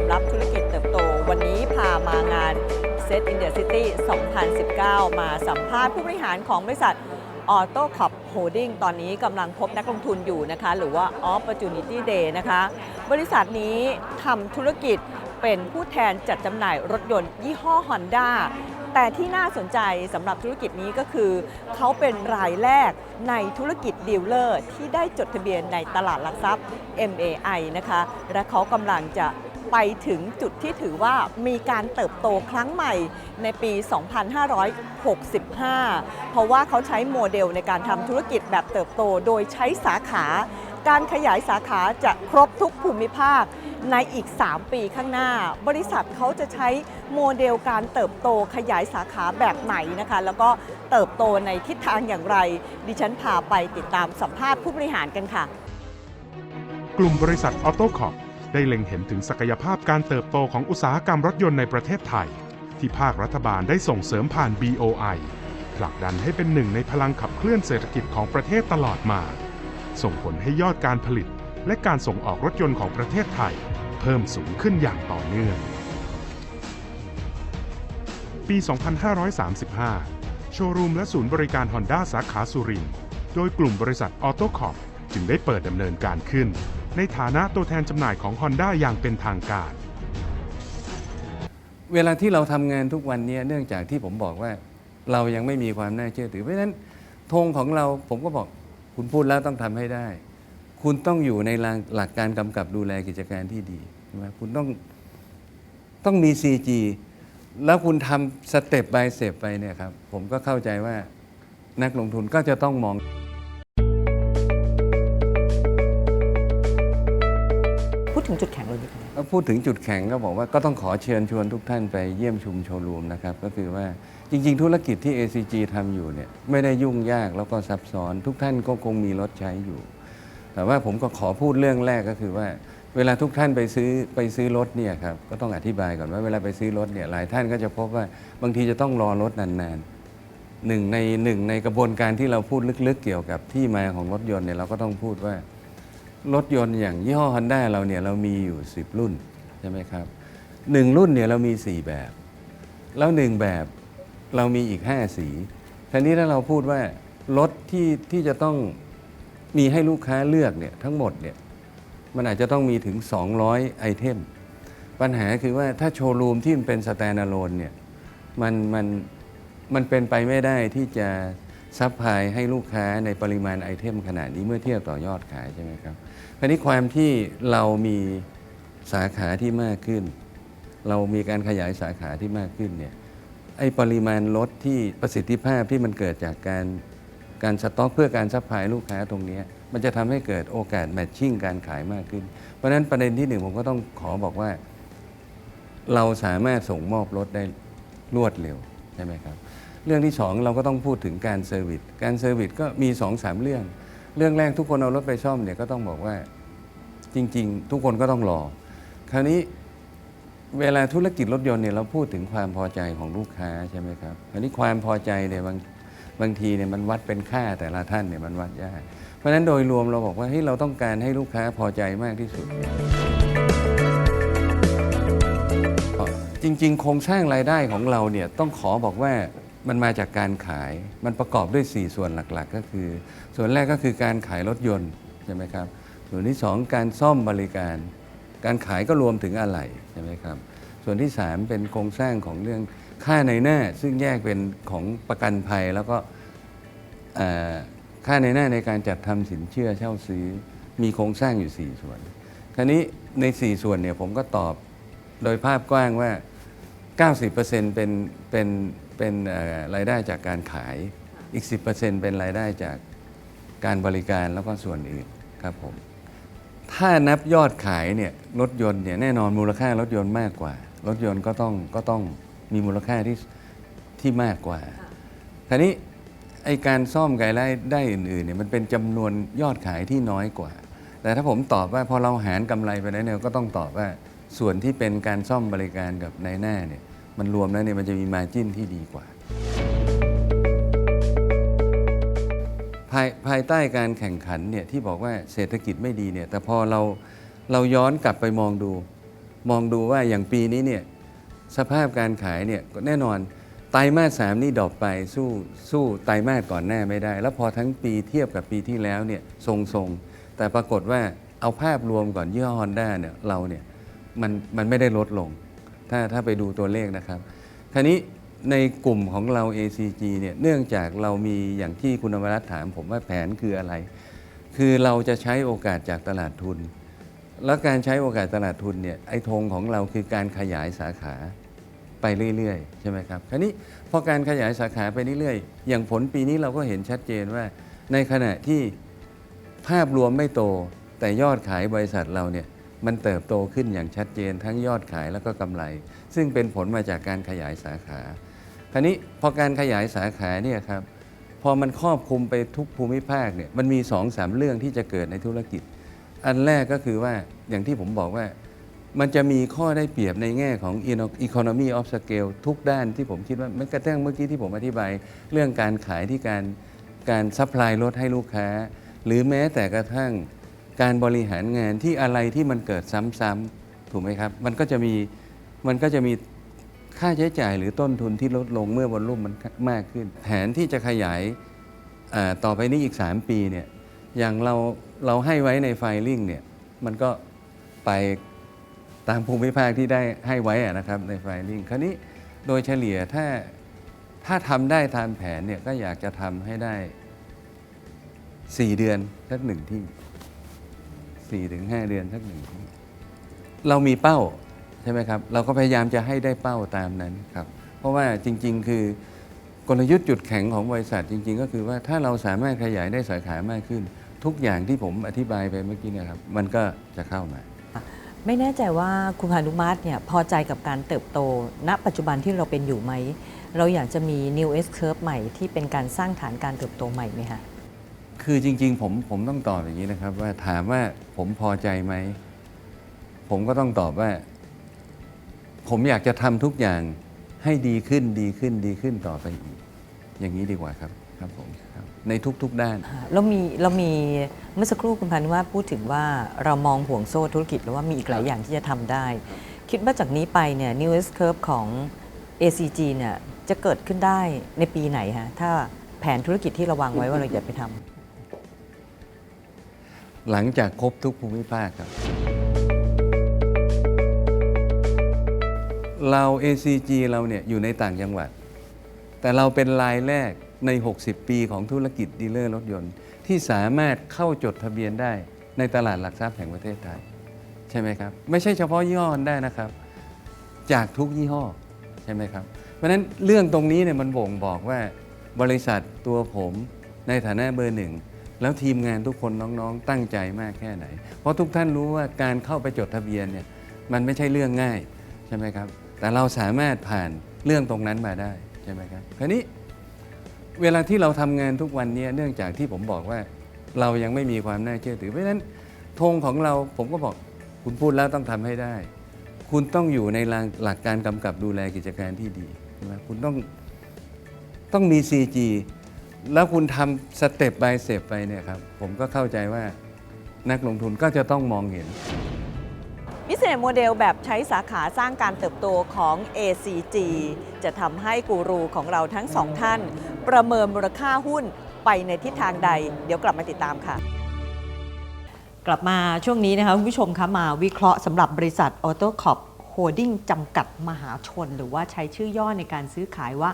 ความลับธุรกิจเติบโต วันนี้พามางาน Set in the City 2019 มาสัมภาษณ์ผู้บริหารของบริษัท Auto Club Holding ตอนนี้กำลังพบนักลงทุนอยู่นะคะ หรือว่า Opportunity Day นะคะ บริษัทนี้ทำธุรกิจเป็นผู้แทนจัดจำหน่ายรถยนต์ยี่ห้อ Honda แต่ที่น่าสนใจสำหรับธุรกิจนี้ก็คือ เขาเป็นรายแรกในธุรกิจดีลเลอร์ที่ได้จดทะเบียนในตลาดหลักทรัพย์ MAI นะคะ และเขากำลังจะ ไปถึงจุดที่ถือว่ามีการเติบโตครั้งใหม่ในปี 2565 เพราะว่าเขาใช้โมเดลในการทำธุรกิจแบบเติบโตโดยใช้สาขา การขยายสาขาจะครบทุกภูมิภาคในอีก 3 ปีข้างหน้า บริษัทเขาจะใช้โมเดลการเติบโตขยายสาขาแบบไหนนะคะ แล้วก็เติบโตในทิศทางอย่างไร ดิฉันพาไปติดตามสัมภาษณ์ผู้บริหารกันค่ะ กลุ่มบริษัทออโต้คอป ได้เล็งเห็นถึงศักยภาพการเติบโตของอุตสาหกรรมรถยนต์ในประเทศไทย ที่ภาครัฐบาลได้ส่งเสริมผ่าน BOI ผลักดันให้เป็นหนึ่งในพลังขับเคลื่อนเศรษฐกิจของประเทศตลอดมา ส่งผลให้ยอดการผลิต และการส่งออกรถยนต์ของประเทศไทย เพิ่มสูงขึ้นอย่างต่อเนื่อง ปี 2535 โชว์รูมและศูนย์บริการ Honda สาขาสุรินทร์โดยกลุ่มบริษัทออโต้คอปจึงได้เปิดดำเนินการขึ้น ในฐานะตัวแทนจำหน่ายของ Honda อย่างเป็นทางการ เวลาที่เราทำงานทุกวันเนี้เนื่องจากที่ผมบอกว่าเรายังไม่มีความน่าเชื่อถือ เพราะฉะนั้นธงของเราผมก็บอกคุณพูดแล้วต้องทำให้ได้ คุณต้องอยู่ในหลักการกำกับดูแลกิจการที่ดีใช่ไหมคุณต้องต้องมี CG แล้วคุณทำสเต็ป by สเต็ปไปเนี่ยครับ ผมก็เข้าใจว่านักลงทุนก็จะต้องมอง พูดถึงจุดแข็งก็บอกว่าก็ต้องขอเชิญชวนทุกท่านไปเยี่ยมชุมโชว์รูมนะครับ ก็คือว่าจริง ๆ ธุรกิจที่ ACG ทำอยู่เนี่ยไม่ได้ยุ่งยากแล้วก็ซับซ้อน ทุกท่านก็คงมีรถใช้อยู่ แต่ว่าผมก็ขอพูดเรื่องแรกก็คือว่า เวลาทุกท่านไปซื้อไปซื้อรถเนี่ยครับก็ต้องอธิบายก่อนว่าเวลาไปซื้อรถเนี่ยหลายท่านก็จะพบว่าบางทีจะต้องรอรถนานๆหนึ่งในหนึ่งในกระบวนการที่เราพูดลึกๆเกี่ยวกับที่มาของรถยนต์เนี่ยเราก็ต้องพูดว่า รถยนต์อย่างยี่ห้อ Honda เราเนี่ยเรามีอยู่ 10 รุ่นใช่ไหมครับหนึ่งรุ่นเนี่ยเรามี 4 แบบ แล้วหนึ่งแบบเรามีอีก 5 สีทีนี้ถ้าเราพูดว่ารถที่ที่จะต้องมีให้ลูกค้าเลือกเนี่ยทั้งหมดเนี่ยมันอาจจะต้องมีถึง 200 ไอเทม ปัญหาคือว่าถ้าโชว์รูมที่มันเป็นสแตนด์ a โ o นเนี่ยมันมันมันเป็นไปไม่ได้ที่จะซัพพลายให้ลูกค้าในปริมาณไอเทมขนาดนี้เมื่อเทียบต่อยอดขายใช่ไหมครับ คราวนี้ความที่เรามีสาขาที่มากขึ้น เรามีการขยายสาขาที่มากขึ้นเนี่ยไอ้ปริมาณรถที่ประสิทธิภาพที่มันเกิดจากการการสต็อกเพื่อการซัพพลายลูกค้าตรงนี้มันจะทำให้เกิดโอกาสแมทชิ่งการขายมากขึ้น เพราะฉะนั้นประเด็นที่หนึ่งผมก็ต้องขอบอกว่า เราสามารถส่งมอบรถได้รวดเร็วใช่ไหมครับ เรื่องที่สองเราก็ต้องพูดถึงการเซอร์วิสการเซอร์วิสก็มีสองสามเรื่อง เรื่องแรกทุกคนเอารถไปซ่อมเนี่ยก็ต้องบอกว่าจริง ๆ ทุกคนก็ต้องรอ คราวนี้เวลาธุรกิจรถยนต์เนี่ยเราพูดถึงความพอใจของลูกค้าใช่ไหมครับคราวนี้ความพอใจเนี่ยบางบางทีเนี่ยมันวัดเป็นค่าแต่ละท่านเนี่ยมันวัดยาก เพราะฉะนั้นโดยรวมเราบอกว่าเฮ้ยเราต้องการให้ลูกค้าพอใจมากที่สุด จริง ๆ โครงสร้างรายได้ของเราเนี่ยต้องขอบอกว่า มันมาจากการขาย มันประกอบด้วย 4 ส่วนหลักๆ ก็คือ ส่วนแรกก็คือการขายรถยนต์ใช่ไหมครับ ส่วนที่ 2 การซ่อมบริการ การขายก็รวมถึงอะไหล่ใช่ไหมครับ ส่วนที่ 3 เป็นโครงสร้างของเรื่องค่าในหน้า ซึ่งแยกเป็นของประกันภัยแล้วก็ค่าในหน้าในการจัดทำสินเชื่อเช่าซื้อ มีโครงสร้างอยู่ 4 ส่วน คราวนี้ใน 4 ส่วนเนี่ยผมก็ตอบโดยภาพกว้างว่า 90%เป็นเป็น เป็นเอ่อรายได้จากการขายอีก 10%เป็นรายได้จากการบริการแล้วก็ส่วนอื่นครับผมถ้านับยอดขายเนี่ยรถยนต์เนี่ยแน่นอนมูลค่ารถยนต์มากกว่า รถยนต์ก็ต้องก็ต้องมีมูลค่าที่ที่มากกว่าคราวนี้ไอการซ่อมกับรายได้อื่นๆเนี่ยมันเป็นจำนวนยอดขายที่น้อยกว่า แต่ถ้าผมตอบว่าพอเราหารกำไรไปแล้วเนี่ยก็ต้องตอบว่าส่วนที่เป็นการซ่อมบริการกับในหน้าเนี่ย มันรวมแล้วเนี่ยมันจะมีมาจิ้นที่ดีกว่า ภายภายใต้การแข่งขันเนี่ยที่บอกว่าเศรษฐกิจไม่ดีเนี่ยแต่พอเราเราย้อนกลับไปมองดู มองดูว่าอย่างปีนี้เนี่ยสภาพการขายเนี่ยแน่นอนไตรมาสสามนี่ดรอปไปสู้สู้ไตรมาสก่อนหน้าไม่ได้ แล้วพอทั้งปีเทียบกับปีที่แล้วเนี่ยทรงๆ แต่ปรากฏว่าเอาภาพรวมก่อนยี่ห้อฮอนด้าเนี่ยเราเนี่ยมันมันไม่ได้ลดลง ถ้าถ้าไปดูตัวเลขนะครับ คราวนี้ในกลุ่มของเรา ACG เนี่ยเนื่องจากเรามีอย่างที่คุณอมรัตน์ถาม ผมว่าแผนคืออะไร คือเราจะใช้โอกาสจากตลาดทุน แล้วการใช้โอกาสตลาดทุนเนี่ยไอ้ธงของเราคือการขยายสาขาไปเรื่อยๆ ใช่ไหมครับ คราวนี้พอการขยายสาขาไปเรื่อยๆ อย่างผลปีนี้เราก็เห็นชัดเจนว่า ในขณะที่ภาพรวมไม่โตแต่ยอดขายบริษัทเราเนี่ย มันเติบโตขึ้นอย่างชัดเจนทั้งยอดขายแล้วก็กำไร ซึ่งเป็นผลมาจากการขยายสาขา คราวนี้พอการขยายสาขาเนี่ยครับพอมันครอบคลุมไปทุกภูมิภาคเนี่ยมันมี2อสามเรื่องที่จะเกิดในธุรกิจ อันแรกก็คือว่าอย่างที่ผมบอกว่ามันจะมีข้อได้เปรียบในแง่ของ economy of scale ทุกด้านที่ผมคิดว่าแมันกระทั่งเมื่อกี้ที่ผมอธิบาย เรื่องการขายที่การการซัพพลายรถให้ลูกค้า หรือแม้แต่กระทั่ง การบริหารงานที่อะไรที่มันเกิดซ้ำๆถูกไหมครับ มันก็จะมีมันก็จะมีค่าใช้จ่ายหรือต้นทุนที่ลดลงเมื่อวอลลุ่มมันมากขึ้น แผนที่จะขยายต่อไปนี้อีก 3 ปีเนี่ยอย่างเราเราให้ไว้ในไฟลิ่งเนี่ยมันก็ไปตามภูมิภาคที่ได้ให้ไว้นะครับในไฟลิ่งคราวนี้โดยเฉลี่ยถ้าถ้าทำได้ตามแผนเนี่ยก็อยากจะทำให้ได้ 4 เดือนสักหนึ่งที่ 4ถึง5เดือนสักหนึ่งเรามีเป้าใช่ไหมครับ เราก็พยายามจะให้ได้เป้าตามนั้นครับ เพราะว่าจริง ๆ คือกลยุทธ์จุดแข็งของบริษัทจริง ๆ ก็คือว่าถ้าเราสามารถขยายได้สาขามากขึ้น ทุกอย่างที่ผมอธิบายไปเมื่อกี้เนะครับ มันก็จะเข้ามา ไม่แน่ใจว่าคุณพานุมาตรเนี่ยพอใจกับการเติบโต ณ ปัจจุบันที่เราเป็นอยู่ไหม เราอยากจะมี New S Curve ใหม่ที่เป็นการสร้างฐานการเติบโตใหม่ไหมคะ คือจริง ๆ ผมผมต้องตอบอย่างนี้นะครับ ว่าถามว่าผมพอใจไหม ผมก็ต้องตอบว่า ผมอยากจะทำทุกอย่างให้ดีขึ้นดีขึ้นดีขึ้นต่อไปอีก อย่างนี้ดีกว่าครับครับผมครับในทุกๆ ด้าน เรามีเรามีเมื่อสักครู่คุณพานุมาตรพูดถึงว่าเรามองห่วงโซ่ธุรกิจหรือว่ามีอีกหลายอย่างที่จะทำได้ คิดว่าจากนี้ไปเนี่ย New S Curve ของ ACG เนี่ยจะเกิดขึ้นได้ในปีไหนฮะ ถ้าแผนธุรกิจที่เราวางไว้ว่าเราจะไปทำ หลังจากครบทุกภูมิภาคครับ เรา ACG เราเนี่ยอยู่ในต่างจังหวัด แต่เราเป็นรายแรกใน 60 ปีของธุรกิจดีลเลอร์รถยนต์ ที่สามารถเข้าจดทะเบียนได้ในตลาดหลักทรัพย์แห่งประเทศไทย ใช่ไหมครับ ไม่ใช่เฉพาะยี่ห้อได้นะครับ จากทุกยี่ห้อ ใช่ไหมครับ เพราะฉะนั้นเรื่องตรงนี้เนี่ยมันบ่งบอกว่าบริษัทตัวผมในฐานะเบอร์หนึ่ง แล้วทีมงานทุกคนน้องๆ ตั้งใจมากแค่ไหน เพราะทุกท่านรู้ว่าการเข้าไปจดทะเบียนเนี่ยมันไม่ใช่เรื่องง่ายใช่ไหมครับ แต่เราสามารถผ่านเรื่องตรงนั้นมาได้ใช่ไหมครับคราวนี้เวลาที่เราทำงานทุกวันเนี้เนื่องจากที่ผมบอกว่าเรายังไม่มีความน่าเชื่อถือ เพราะฉะนั้นธงของเราผมก็บอกคุณพูดแล้วต้องทำให้ได้ คุณต้องอยู่ในหลักการกำกับดูแลกิจการที่ดีใช่ไหมคุณต้องต้องมี CG แล้วคุณทำสเต็ป by สเต็ปไปเนี่ยครับ ผมก็เข้าใจว่านักลงทุนก็จะต้องมองเห็น Business Model แบบใช้สาขาสร้างการเติบโตของ ACG จะทำให้กูรูของเราทั้งสองท่าน ประเมินมูลค่าหุ้นไปในทิศทางใด เดี๋ยวกลับมาติดตามค่ะ กลับมาช่วงนี้นะคะคุณผู้ชมคะมาวิเคราะห์สำหรับบริษัท Auto Corp Holding จำกัดมหาชน หรือว่าใช้ชื่อย่อในการซื้อขายว่า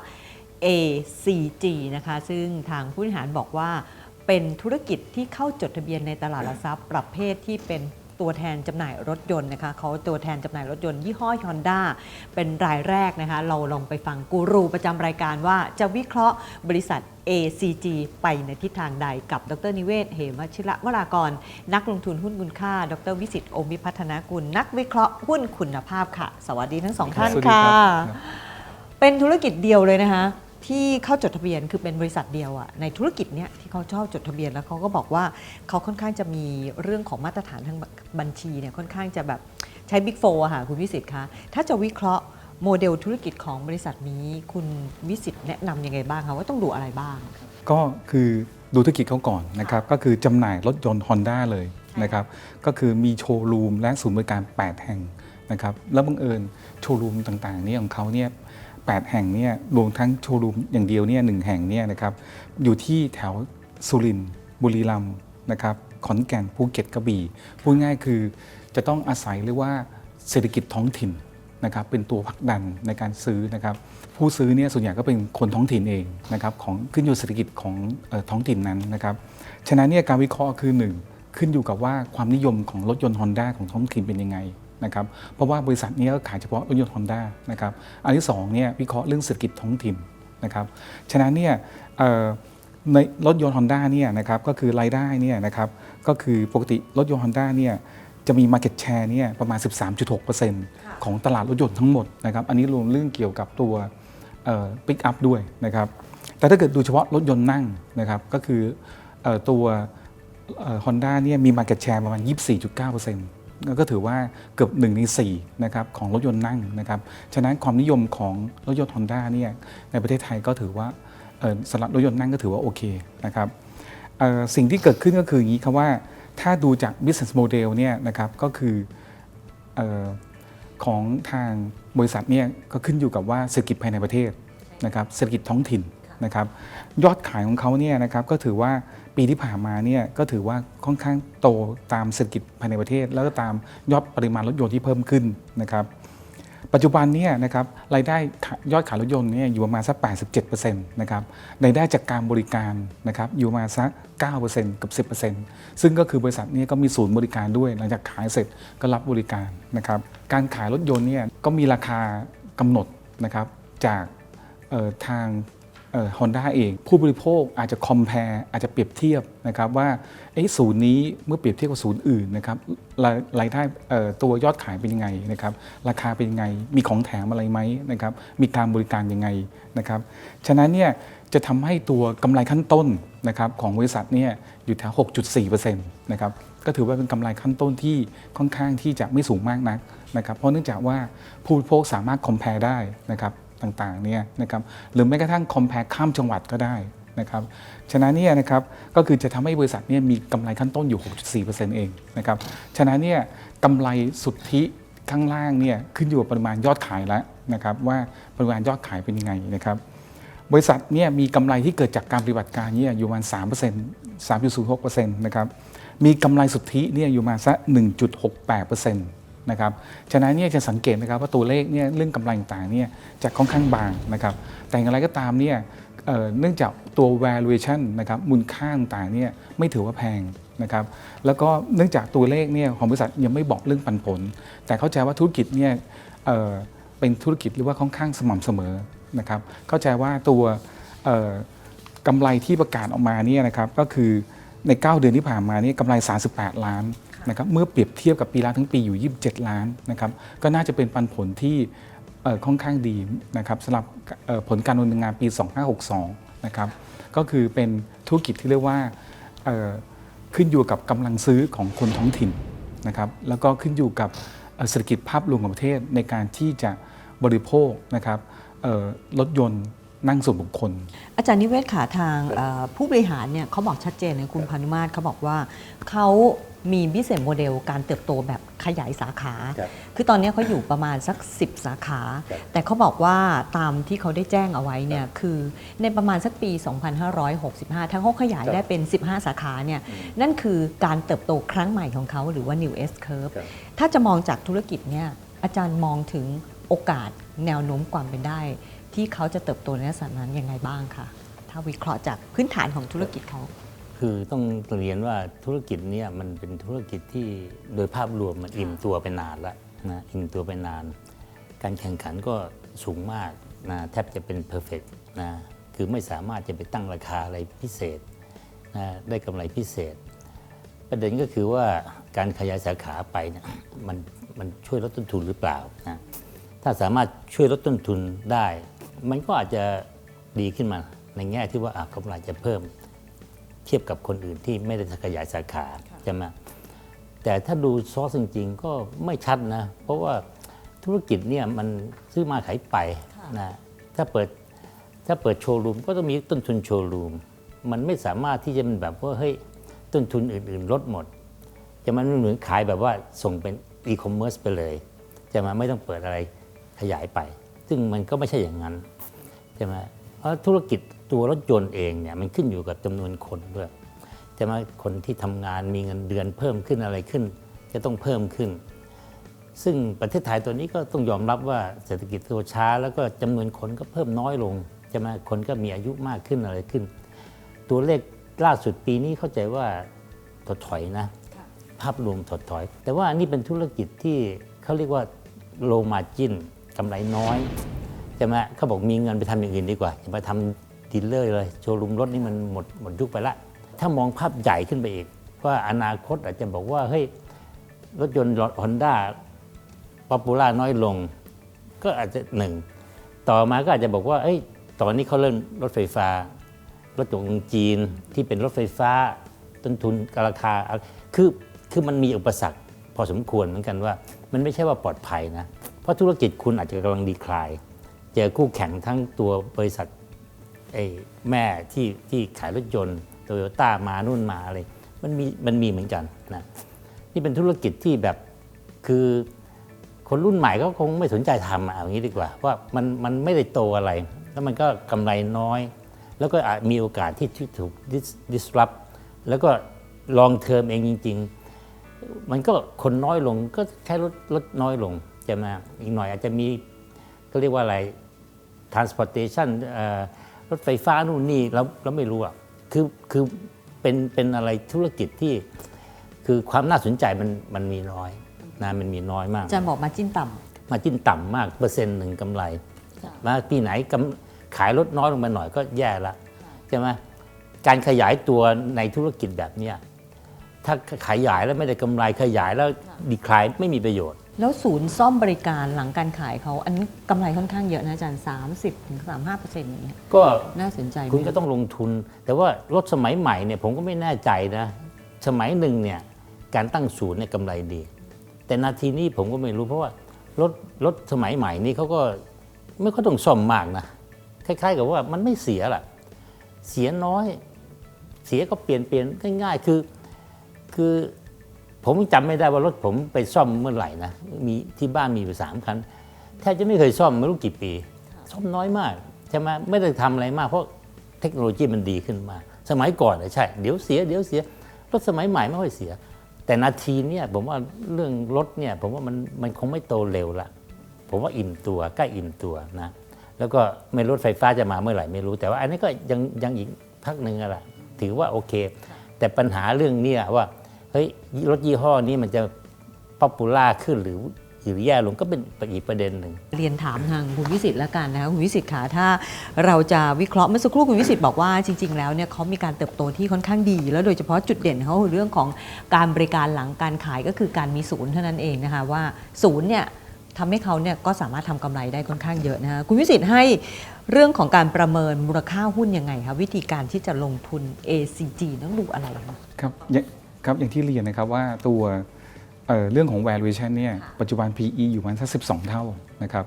ACG นะคะ ซึ่งทางผู้บริหารบอกว่า เป็นธุรกิจที่เข้าจดทะเบียนในตลาดหลักทรัพย์ ประเภทที่เป็นตัวแทนจำหน่ายรถยนต์นะคะเขาตัวแทนจำหน่ายรถยนต์ยี่ห้อ Honda เป็นรายแรกนะคะ เราลองไปฟังกูรูประจำรายการว่าจะวิเคราะห์บริษัท ACG ไปในทิศทางใดกับ ดรนิเวศ เหมชิระวรากร นักลงทุนหุ้นคุณค่า ดรวิสิตโอมิพัฒนากุล นักวิเคราะห์หุ้นคุณภาพค่ะ สวัสดีทั้งสองท่านสวัสดีค่ะครับเป็นธุรกิจเดียวเลยนะคะ ที่เข้าจดทะเบียนคือเป็นบริษัทเดียวอะในธุรกิจเนี้ยที่เขาชอบจดทะเบียนแล้วเขาก็บอกว่าเขาค่อนข้างจะมีเรื่องของมาตรฐานทางบัญชีเนี่ยค่อนข้างจะแบบใช้บิ๊กโฟร์ค่ะคุณวิสิตคะถ้าจะวิเคราะห์โมเดลธุรกิจของบริษัทนี้ คุณวิสิตแนะนำยังไงบ้างคะว่าต้องดูอะไรบ้าง ก็คือดูธุรกิจเขาก่อนนะครับ ก็คือจำหน่ายรถยนต์ Honda เลยนะครับ ก็คือมีโชว์รูมและศูนย์บริการ 8 แห่งนะครับ แล้วบังเอิญโชว์รูมต่างๆ นี่ยของเขาเนี่ย 8 แห่งเนี่ยรวมทั้งโชว์รูมอย่างเดียวเนี่ยหนึ่งแห่งเนี่ยนะครับอยู่ที่แถวสุรินทร์บุรีรัมย์นะครับขอนแก่นภูเก็ตกระบี่พูดง่ายคือจะต้องอาศัยเรียกว่าเศรษฐกิจท้องถิ่นนะครับเป็นตัวผลักดันในการซื้อนะครับผู้ซื้อเนี่ยส่วนใหญ่ก็เป็นคนท้องถิ่นเองนะครับของขึ้นอยู่เศรษฐกิจของออท้องถิ่นนั้นนะครับฉะนั้นเนี่ยการวิเคราะห์คือหนึ่งขึ้นอยู่กับว่าความนิยมของรถยนต์ Honda ของท้องถิ่นเป็นยังไง นะครับเพราะว่าบริษัทเนี้ก็ขายเฉพาะรถยนต์ Honda นะครับอันที่สองเนี่ยวิเคราะห์เรื่องเศรษฐกิจท้องถิ่นนะครับฉะนั้นเนี่ยเอ่อในรถยนต์ Honda เนี่ยนะครับก็คือรายได้เนี่ยนะครับก็คือปกติรถยนต์ Honda เนี่ยจะมี Market Share เนี่ยประมาณ 13.6%ของตลาดรถยนต์ทั้งหมดนะครับอันนี้รวมเรื่องเกี่ยวกับตัวปิกอัพด้วยนะครับแต่ถ้าเกิดดูเฉพาะรถยนต์นั่งนะครับก็คือเอ่อตัวฮอนด้าเนี่ยมี Market Share ประมาณ 24.9% ก็ถือว่าเกือบ1ใน4นะครับของรถยนต์นั่งนะครับ ฉะนั้นความนิยมของรถยนต์ Honda เนี่ยในประเทศไทยก็ถือว่าสำหรับรถยนต์นั่งก็ถือว่าโอเคนะครับสิ่งที่เกิดขึ้นก็คืออย่างนี้ครับว่าถ้าดูจาก business model เนี่ยนะครับก็คือเออของทางบริษัทเนี่ยก็ขึ้นอยู่กับว่าเศรษฐกิจภายในประเทศนะครับเศรษฐกิจท้องถิ่น นะครับยอดขายของเขาเนี่ยนะครับก็ถือว่าปีที่ผ่านมาเนี่ยก็ถือว่าค่อนข้างโตตามเศรษฐกิจภายในประเทศ แล้วก็ตามยอดปริมาณรถยนต์ที่เพิ่มขึ้นนะครับปัจจุบันเนี่ยนะครับรายได้ยอดขายรถยนต์เนี่ยอยู่ประมาณสัก 87%นะครับรายได้จากการบริการนะครับอยู่มาสัก 9%กับ 10%ซึ่งก็คือบริษัทนี้ก็มีศูนย์บริการด้วย หลังจากขายเสร็จก็รับบริการนะครับการขายรถยนต์เนี่ยก็มีราคากำหนดนะครับจากทาง ฮอนด้าเอง ผู้บริโภคอาจจะคอมเพลอาจจะเปรียบเทียบนะครับว่าเอ๊ะศูนย์นี้เมื่อเปรียบเทียบกับศูนย์อื่นนะครับรายรายได้ตัวยอดขายเป็นยังไงนะครับราคาเป็นยังไง มีของแถมอะไรไหมนะครับมีการบริการยังไงนะครับฉะนั้นเนี่ยจะทำให้ตัวกำไรขั้นต้นนะครับของบริษัทเนี่ยอยู่แถว 6.4%นะครับก็ถือว่าเป็นกำไรขั้นต้นที่ค่อนข้างที่จะไม่สูงมากนักนะครับเพราะเนื่องจากว่าผู้บริโภคสามารถคอมเพลได้นะครับ ต่างๆเนี่ยนะครับหรือแม้กระทั่งคอมเพลข้ามจังหวัดก็ได้นะครับฉะนั้นเนี่ยนะครับก็คือจะทำให้บริษัทเนี่ยมีกำไรขั้นต้นอยู่ 6.4%เองนะครับฉะนั้นเนี่ยกำไรสุทธิข้างล่างเนี่ยขึ้นอยู่กับปริมาณยอดขายแล้วนะครับว่าปริมาณยอดขายเป็นยังไงนะครับบริษัทเนี่ยมีกำไรที่เกิดจากการปฏิบัติการเนี่ยอยู่ประมาณ 3% 3.06%นะครับมีกำไรสุทธิเนี่ยอยู่มาสัก1.68%น นะครับฉะนั้นเนี่ยจะสังเกตนะครับว่าตัวเลขเนี่ยเรื่องกำไรต่างเนี่ยจะค่อนข้างบางนะครับแต่อย่างไรก็ตามเนี่ยเเนื่องจากตัว valuation นะครับมูลค่าต่างเนี่ยไม่ถือว่าแพงนะครับแล้วก็เนื่องจากตัวเลขเนี่ยของบริษัทยังไม่บอกเรื่องปันผล แต่เข้าใจว่าธุรกิจเนี่ยเเป็นธุรกิจหรือว่าค่อนข้างสม่ำเสมอนะครับเข้าใจว่าตัวเอ่อกำไรที่ประกาศออกมาเนี่ยนะครับก็คือใน 9 เดือนที่ผ่านมานี่กำไร 38 ล้าน นะครับเมื่อเปรียบเทียบกับปีละทั้งปีอยู่ 27 ล้านนะครับก็น่าจะเป็นปันผลที่ค่อนข้างดีนะครับสำหรับผลการดำเนินงานปี 2562 นะครับก็คือเป็นธุรกิจที่เรียกว่าขึ้นอยู่กับกำลังซื้อของคนท้องถิ่นนะครับแล้วก็ขึ้นอยู่กับเศรษฐกิจภาพรวมของประเทศในการที่จะบริโภคนะครับรถยนต์นั่งส่วนบุคคล อาจารย์นิเวศขาทางผู้บริหารเนี่ยเขาบอกชัดเจนเลยคุณพานุมาตรเขาบอกว่าเขา มีบิสเนสโมเดลการเติบโตแบบขยายสาขา ครับคือตอนนี้เขาอยู่ประมาณสัก 10 สาขา ครับแต่เขาบอกว่าตามที่เขาได้แจ้งเอาไว้เนี่ยคือในประมาณสักปี 2565ทั้งเขาขยายครับได้เป็น 15 สาขาเนี่ยนั่นคือการเติบโตครั้งใหม่ของเขาหรือว่า New S Curve ครับ ถ้าจะมองจากธุรกิจเนี่ยอาจารย์มองถึงโอกาสแนวโน้มความเป็นได้ ที่เขาจะเติบโตในลักษณะนั้นยังไงบ้างคะถ้าวิเคราะห์จากพื้นฐานของธุรกิจเขา คือต้องเรียนว่าธุรกิจเนี่ยมันเป็นธุรกิจที่โดยภาพรวมมันอิ่มตัวไปนานแล้วนะอิ่มตัวไปนาน การแข่งขันก็สูงมากนะแทบจะเป็นเพอร์เฟกนะคือไม่สามารถจะไปตั้งราคาอะไรพิเศษนะได้กำไรพิเศษ ประเด็นก็คือว่าการขยายสาขาไปเนี่ยมันมันช่วยลดต้นทุนหรือเปล่านะถ้าสามารถช่วยลดต้นทุนได้ มันก็อาจจะดีขึ้นมาในแง่ที่ว่าอะกำไรจะเพิ่ม เทียบกับคนอื่นที่ไม่ได้ขยายสาขาใช่ไหมแต่ถ้าดูซอสจริงๆ ก็ไม่ชัดนะ เพราะว่าธุรกิจเนี่ยมันซื้อมาขายไปนะถ้าเปิดถ้าเปิดโชว์รูมก็ต้องมีต้นทุนโชว์รูม มันไม่สามารถที่จะเป็นแบบว่าเฮ้ยต้นทุนอื่นๆ ลดหมดจะมันไม่เหมือนขายแบบว่าส่งเป็นอีคอมเมิร์ซไปเลยจะมาไม่ต้องเปิดอะไรขยายไป ซึ่งมันก็ไม่ใช่อย่างนั้นใช่ไหมเพราะธุรกิจ ตัวรถยนต์เองเนี่ยมันขึ้นอยู่กับจำนวนคนด้วยใช่ไหมคนที่ทำงานมีเงินเดือนเพิ่มขึ้นอะไรขึ้น จะต้องเพิ่มขึ้น ซึ่งประเทศไทยตัวนี้ก็ต้องยอมรับว่าเศรษฐกิจโตช้า แล้วก็จำนวนคนก็เพิ่มน้อยลงใช่ไหมคนก็มีอายุมากขึ้นอะไรขึ้น ตัวเลขล่าสุดปีนี้เข้าใจว่าถดถอยนะ ภาพรวมถดถอย แต่ว่านี่เป็นธุรกิจที่เขาเรียกว่าโลมาจินกำไรน้อยใช่ไหมเขาบอกมีเงินไปทำอย่างอื่นดีกว่าอย่าไปทำ ดีลเลอร์เลยโชว์รูมรถนี่มันหมดหมดยุคไปละ ถ้ามองภาพใหญ่ขึ้นไปอีก ว่าอนาคตอาจจะบอกว่าเฮ้ยรถยนต์ฮอนด้าป๊อปปูล่าน้อยลง ก็อาจจะหนึ่ง ต่อมาก็อาจจะบอกว่าเอ้ยตอนนี้เขาเริ่มรถไฟฟ้า รถของจีนที่เป็นรถไฟฟ้า ต้นทุนราคาคือคือมันมีอุปสรรคพอสมควรเหมือนกันว่า มันไม่ใช่ว่าปลอดภัยนะ เพราะธุรกิจคุณอาจจะกำลังดีคลาย เจอคู่แข่งทั้งตัวบริษัท แม่ที่ที่ขายรถยนต์โตโยต้ามานู่นมาอะไรมันมีมันมีเหมือนกันนะนี่เป็นธุรกิจที่แบบคือคนรุ่นใหม่ก็คงไม่สนใจทำอะเอาอย่างนี้ดีกว่า ว่ามันมันไม่ได้โตอะไร แล้วมันก็กำไรน้อย แล้วก็อาจมีโอกาสที่ถูก disrupt แล้วก็ลองเทอมเองจริง ๆ มันก็คนน้อยลงก็แค่ลดลดน้อยลงใช่ไหมอีกหน่อยอาจจะมีก็เรียกว่าอะไร transportation รถไฟฟ้านู่นนี่เราเราไม่รู้อะคือคือเป็นเป็นอะไรธุรกิจที่ คือความน่าสนใจมันมันมีน้อยนะมันมีน้อยมากอาจารย์บอกมาจิ้นต่ำมาจิ้นต่ำมากเปอร์เซ็นต์หนึ่งกำไรค่ะมาปีไหนกำขายลดน้อยลงมาหน่อยก็แย่ละใช่ไหมการขยายตัวในธุรกิจแบบเนี้ยถ้าขยายแล้วไม่ได้กำไรขยายแล้วดีคลายไม่มีประโยชน์ แล้วศูนย์ซ่อมบริการหลังการขายเขาอันนี้กำไรค่อนข้างเยอะนะอาจารย์ 30ถึง35เปอร์เซ็นต์อย่างเงี้ยก็น่าสนใจไหมคุณก็ต้องลงทุน แต่ว่ารถสมัยใหม่เนี่ยผมก็ไม่แน่ใจนะ สมัยหนึ่งเนี่ยการตั้งศูนย์เนี่ยกำไรดี แต่นาทีนี้ผมก็ไม่รู้เพราะว่ารถรถสมัยใหม่นี่เขาก็ไม่ค่อยต้องซ่อมมากนะคล้ายๆกับว่ามันไม่เสียล่ะ เสียน้อย เสียก็เปลี่ยนเปลี่ยนง่ายๆคือคือ ผมจำไม่ได้ว่ารถผมไปซ่อมเมื่อไหร่นะมีที่บ้านมีอยู่สามคันแทบจะไม่เคยซ่อมไม่รู้กี่ปี ซ่อมน้อยมากใช่ไหมไม่ได้ทำอะไรมากเพราะเทคโนโลยีมันดีขึ้นมากสมัยก่อนน่ะใช่ เดี๋ยวเสียเดี๋ยวเสียรถสมัยใหม่ไม่ค่อยเสีย แต่นาทีเนี่ยผมว่าเรื่องรถเนี่ยผมว่ามันมันคงไม่โตเร็วละผมว่าอิ่มตัวใกล้อิ่มตัวนะแล้วก็ไม่รถไฟฟ้าจะมาเมื่อไหร่ไม่รู้ แต่ว่าอันนี้ก็ยังยังอีกพักหนึ่งอะละถือว่าโอเค แต่ปัญหาเรื่องเนี้ว่าเฮ้ยรถยี่ห้อนี้มันจะป๊อปปูล่าขึ้นหรือหรือแย่ลงก็เป็นอีกประเด็นหนึ่ง เรียนถามทางคุณวิสิตแล้วกันนะคะคุณวิสิตคะถ้าเราจะวิเคราะห์เมื่อสักครู่คุณวิสิตบอกว่าจริง ๆ แล้วเนี่ยเขามีการเติบโตที่ค่อนข้างดี แล้วโดยเฉพาะจุดเด่นเขาคือเรื่องของการบริการหลังการขายก็คือการมีศูนย์เท่านั้นเองนะคะว่าศูนย์เนี่ยทำให้เขาเนี่ยก็สามารถทำกำไรได้ค่อนข้างเยอะนะคะคุณวิสิตให้เรื่องของการประเมินมูลค่าหุ้นยังไงคะวิธีการที่จะลงทุน ACG ต้องดูอะไรคะครับอย่าง ครับอย่างที่เรียนนะครับว่าตัวเเรื่องของ valuation เนี่ยปัจจุบัน PE อยู่ประมาณสัก12 เท่านะครับ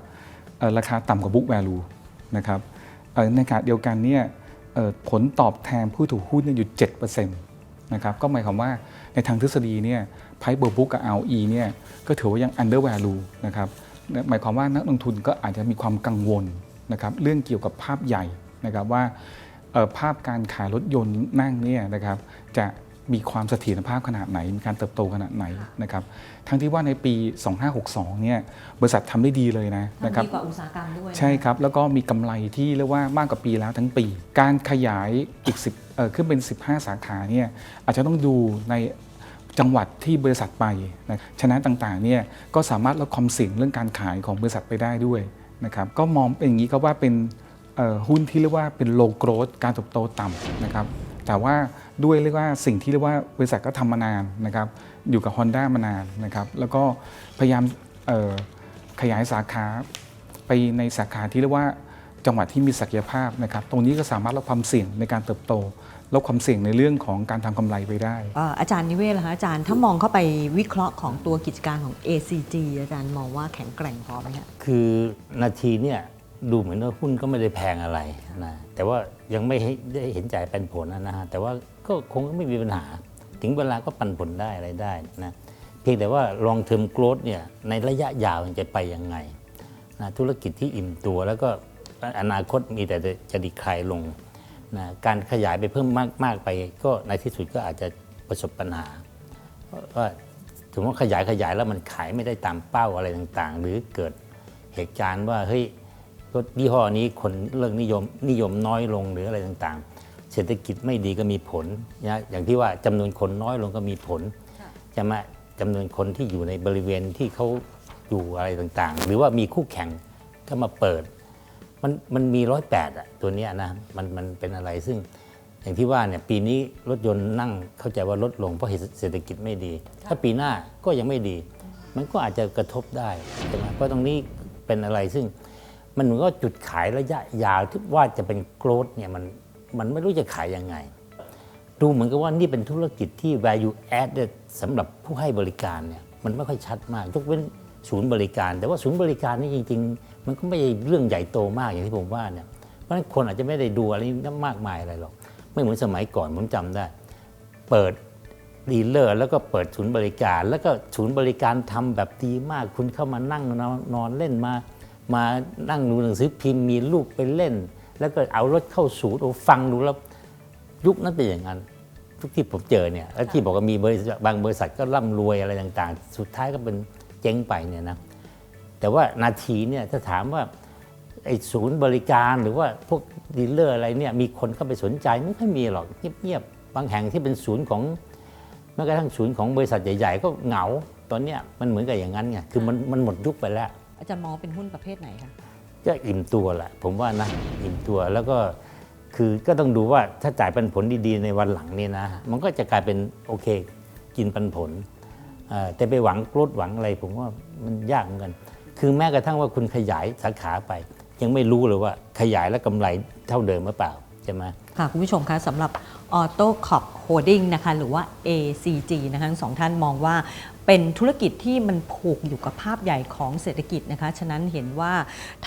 ราคาต่ำกว่า book value นะครับในขณะเดียวกันเนี่ยผลตอบแทนผู้ถือหุ้นเนี่ยอยู่ 7%นะครับก็หมายความว่าในทางทฤษฎีเนี่ย price per book กับ ROE เนี่ยก็ถือว่ายัง under value นะครับหมายความว่านักลงทุนก็อาจจะมีความกังวลนะครับเรื่องเกี่ยวกับภาพใหญ่นะครับว่าภาพการขายรถยนต์นั่งเนี่ยนะครับจะ มีความเสถียรภาพขนาดไหน มีการเติบโตขนาดไหนนะครับทั้งที่ว่าในปี 2562 เนี่ยบริษัททำได้ดีเลยนะนะครับดีกว่าอุตสาหกรรมด้วยนะใช่ครับ แล้วก็มีกำไรที่เรียกว่ามากกว่าปีแล้วทั้งปี การขยายอีก 10เอ่อขึ้นเป็น 15 สาขาเนี่ยอาจจะต้องดูในจังหวัดที่บริษัทไปนะฉะนั้นต่างๆเนี่ยก็สามารถลดความเสี่ยงเรื่องการขายของบริษัทไปได้ด้วยนะครับก็มองเป็นอย่างนี้ก็ว่าเป็นเอ่อหุ้นที่เรียกว่าเป็น low growth การเติบโตต่ำนะครับแต่ว่า ด้วยเรียกว่าสิ่งที่เรียกว่าบริษัทก็ทำมานานนะครับอยู่กับ Honda มานานนะครับแล้วก็พยายามเอ่อขยายสาขาไปในสาขาที่เรียกว่าจังหวัดที่มีศักยภาพนะครับ ตรงนี้ก็สามารถลดความเสี่ยงในการเติบโตลดความเสี่ยงในเรื่องของการทำกำไรไปได้เอ่ออาจารย์นิเวศล่ะคะอาจารย์ถ้ามองเข้าไปวิเคราะห์ของตัวกิจการของ ACG อาจารย์มองว่าแข็งแกร่งพอไหมคะคือนาทีเนี่ยดูเหมือนว่าหุ้นก็ไม่ได้แพงอะไรนะแต่ว่ายังไม่ให้ได้เห็นจ่ายเป็นผลนะฮะแต่ว่า ก็คงไม่มีปัญหา ถึงเวลาก็ปันผลได้อะไรได้นะเพียงแต่ว่า long term growth เนี่ยในระยะยาวจะไปยังไงนะธุรกิจที่อิ่มตัวแล้วก็อนาคตมีแต่จะดีคลายลงนะการขยายไปเพิ่มมากมากไป ก็ในที่สุดก็อาจจะประสบปัญหาว่าถึงว่าขยายขยายแล้วมันขายไม่ได้ตามเป้าอะไรต่างๆ หรือเกิดเหตุการณ์ว่าเฮ้ยรถยี่ห้อนี้คนเลิกนิยมนิยมน้อยลงหรืออะไรต่างๆ เศรษฐกิจไม่ดีก็มีผลนะอย่างที่ว่าจำนวนคนน้อยลงก็มีผลจะมาจำนวนคนที่อยู่ในบริเวณที่เขาอยู่อะไรต่างๆ หรือว่ามีคู่แข่งก็มาเปิด มันมันมีร้อยแปดอะตัวเนี้ยนะมันมันเป็นอะไรซึ่งอย่างที่ว่าเนี่ยปีนี้รถยนต์นั่งเข้าใจว่าลดลงเพราะเหตุเศรษฐกิจไม่ดี ถ้าปีหน้าก็ยังไม่ดี มันก็อาจจะกระทบได้ใช่ไหมเพราะตรงนี้เป็นอะไรซึ่งมันเหมือนก็จุดขายระยะยาวที่ว่าจะเป็นโกรดเนี่ยมัน มันไม่รู้จะขายยังไง ดูเหมือนกับว่านี่เป็นธุรกิจที่ value added สำหรับผู้ให้บริการเนี่ยมันไม่ค่อยชัดมาก ยกเว้นศูนย์บริการ แต่ว่าศูนย์บริการนี่จริง ๆ มันก็ไม่ใช่เรื่องใหญ่โตมากอย่างที่ผมว่าเนี่ยเพราะฉะนั้นคนอาจจะไม่ได้ดูอะไรมากมายอะไรหรอกไม่เหมือนสมัยก่อนผมจำได้ เปิดดีลเลอร์แล้วก็เปิดศูนย์บริการ แล้วก็ศูนย์บริการทำแบบดีมาก คุณเข้ามานั่งนอนนอนเล่นมา มานั่งดูหนังสือพิมพ์มีลูกไปเล่น แล้วก็เอารถเข้าศูนย์โอ้ฟังดูแล้วยุคนั้นเป็นอย่างนั้น ทุกที่ผมเจอเนี่ยแล้วที่บอกว่ามีบริษัทบางบริษัทก็ร่ำรวยอะไรต่างๆ สุดท้ายก็เป็นเจ๊งไปเนี่ยนะแต่ว่านาทีเนี่ยถ้าถามว่าไอ้ศูนย์บริการหรือว่าพวกดีลเลอร์อะไรเนี่ยมีคนเข้าไปสนใจไม่ค่อยมีหรอกเงียบๆบางแห่งที่เป็นศูนย์ของแม้กระทั่งศูนย์ของบริษัทใหญ่ ๆ ก็เหงาตอนเนี้ยมันเหมือนกับอย่างนั้นไงคือมันมันหมดยุคไปแล้ว อาจารย์มองเป็นหุ้นประเภทไหนคะ ก็อิ่มตัวแหละผมว่านะอิ่มตัวแล้วก็คือก็ต้องดูว่าถ้าจ่ายปันผลดีๆ ในวันหลังนี่นะ มันก็จะกลายเป็นโอเค กินปันผลแต่ไปหวังกรดหวังอะไร ผมว่ามันยากเหมือนกัน คือแม้กระทั่งว่าคุณขยายสาขาไป ยังไม่รู้เลยว่าขยายแล้วกำไรเท่าเดิมหรือเปล่าใช่ไหมค่ะคุณผู้ชมคะสำหรับ Auto c o p Holding นะคะหรือว่า ACG นะคะทั้งสองท่านมองว่า เป็นธุรกิจที่มันผูกอยู่กับภาพใหญ่ของเศรษฐกิจนะคะ ฉะนั้นเห็นว่า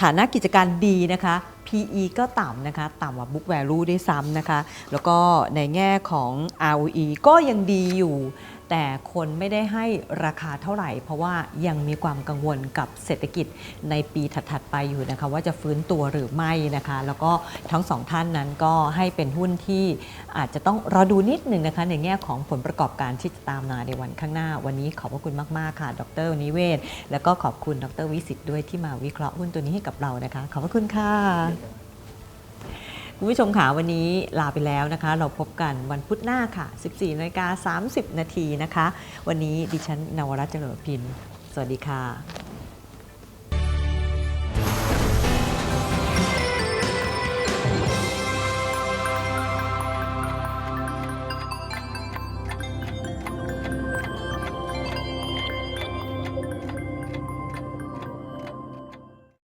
ฐานะกิจการดีนะคะ PE ก็ต่ำนะคะ ต่ำกว่า Book Value ด้วยซ้ำนะคะ แล้วก็ในแง่ของ ROE ก็ยังดีอยู่ แต่คนไม่ได้ให้ราคาเท่าไหร่ เพราะว่ายังมีความกังวลกับเศรษฐกิจในปีถัด ๆ ไปอยู่นะคะ ว่าจะฟื้นตัวหรือไม่นะคะ แล้วก็ทั้งสองท่านนั้นก็ให้เป็นหุ้นที่อาจจะต้องรอดูนิดหนึ่งนะคะ ในแง่ของผลประกอบการที่จะตามมาในวันข้างหน้า วันนี้ขอบพระคุณมาก ๆ ค่ะ ดรนิเวศ แล้วก็ขอบคุณดรวิสิตด้วยที่มาวิเคราะห์หุ้นตัวนี้ให้กับเรานะคะ ขอบพระคุณค่ะ คุณผู้ชมค่ะวันนี้ลาไปแล้วนะคะ เราพบกันวันพุธหน้าค่ะ 14นาฬิกา30 นาทีนะคะ วันนี้ดิฉันนวรัตน์เจริญพิน สวัสดีค่ะ